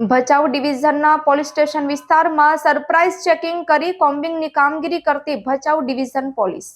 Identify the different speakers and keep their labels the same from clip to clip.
Speaker 1: ભચાઉ ડિવિઝનના police station વિસ્તારમાં surprise checking કરી કોમ્બિંગની કામગીરી કરતી ભચાઉ ડિવિઝન પોલીસ.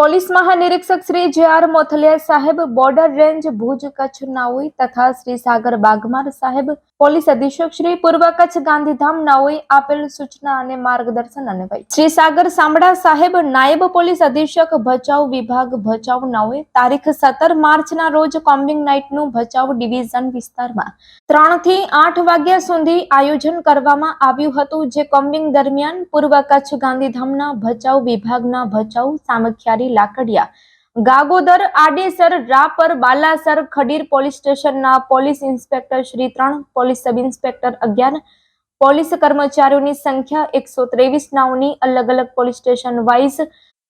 Speaker 1: પોલીસ મહાનિરીક્ષક શ્રી જે આર મોથલિયા સાહેબ બોર્ડર રેન્જ ભુજ કચ્છ નાઓઈ તથા શ્રી સાગર બાગમાર સાહેબ પોલીસ અધિક્ષક શ્રી પૂર્વ કચ્છ ગાંધીધામ નાઓઈ આપેલ સૂચના અને માર્ગદર્શન અન્વયે. શ્રી સાગર સાંભળા સાહેબ નાયબ પોલીસ અધિક્ષક ભચાઉ વિભાગ ભચાઉ નાઓએ તારીખ સત્તર માર્ચના રોજ કોમ્બિંગ નાઇટનું ભચાઉ ડિવિઝન વિસ્તારમાં ત્રણથી આઠ વાગ્યા સુધી આયોજન કરવામાં આવ્યું હતું, જે કોમ્બિંગ દરમિયાન પૂર્વ કચ્છ ગાંધીધામના ભચાઉ વિભાગના ભચાઉ સામખિયારી લાકડિયા ગાગોદર આડેસર રાપર બાલાસર ખડીર પોલીસ સ્ટેશનના પોલીસ ઇન્સ્પેક્ટર શ્રી ત્રણ પોલીસ સબ ઇન્સ્પેક્ટર અગિયાર પોલીસ કર્મચારીઓની સંખ્યા એકસો ત્રેવીસ નાઓની અલગ અલગ પોલીસ સ્ટેશન વાઇઝ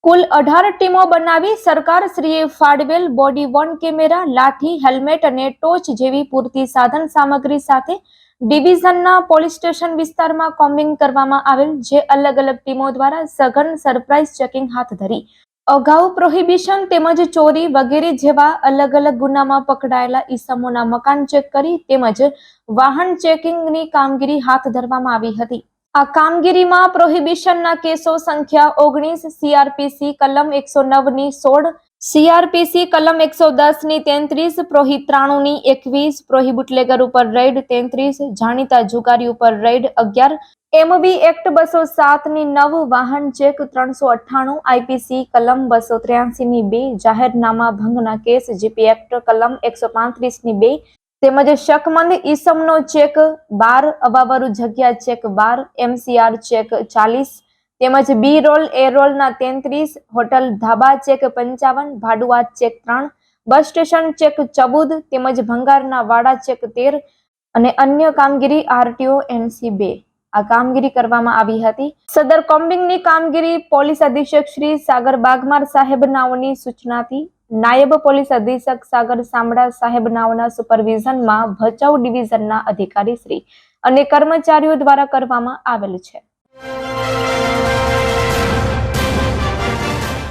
Speaker 1: કુલ અઢાર ટીમો બનાવી સરકાર શ્રીએ ફાળવેલ બોડી વન કેમેરા, લાઠી, હેલ્મેટ અને ટોચ જેવી પૂરતી સાધન સામગ્રી સાથે ડિવિઝનના પોલીસ સ્ટેશન વિસ્તારમાં કોમ્બિંગ કરવામાં આવેલ, જે અલગ અલગ ટીમો દ્વારા સઘન સરપ્રાઇઝ ચેકિંગ હાથ ધરી. અગાઉ પ્રોહિબિશન તેમજ ચોરી વગેરે જેવા અલગ અલગ ગુનામાં પકડાયેલા ઈસમોના મકાન ચેક કરી તેમજ વાહન ચેકિંગની કામગીરી હાથ ધરવામાં આવી હતી. આ કામગીરીમાં પ્રોહિબિશનના કેસો સંખ્યા ઓગણીસ, સીઆરપીસી, કલમ એકસો નવની સોળ સીઆરપીસી કલમ એકસો દસની તેત્રીસ પ્રોહી ત્રાણુંની એકવીસ પ્રોહી બુટલેગર ઉપર રેડ તેત્રીસ, જાણીતા જુગારી ઉપર રેડ અગિયાર એમબી એક્ટ બસો સાતની નવ વાહન ચેક ત્રણસો અઠ્ઠાણું, આઈપીસી કલમ બસો ત્ર્યાસીની બે, જાહેરનામા ભંગના કેસ, જીપી એક્ટ કલમ એકસો પાંત્રીસની બે, તેમજ શકમંદ ઈસમનો ચેક બાર, અવાવરુ જગ્યા ચેક બાર, એમસીઆર ચેક ચાલીસ તેમજ બી રોલ એ રોલના તેત્રીસ, હોટલ ધાબા ચેક પંચાવન, ભાડુઆ ચેક ત્રણ, બસ સ્ટેશન ચેક ચૌદ, તેમજ ભંગારના વાડા ચેક તેર અને અન્ય કામગીરી આરટીઓ, એનસી બે. આ કામગીરી કરવામાં આવી હતી. સદર કોમ્બિંગની કામગીરી પોલીસ અધિક્ષક શ્રી સાગર બાગમાર સાહેબ નાઓની સૂચનાથી નાયબ પોલીસ અધિક્ષક સાગર સામડા સાહેબ નાઓના સુપરવિઝનમાં ભચાઉ ડિવિઝનના અધિકારી શ્રી અને કર્મચારીઓ દ્વારા કરવામાં આવેલ છે.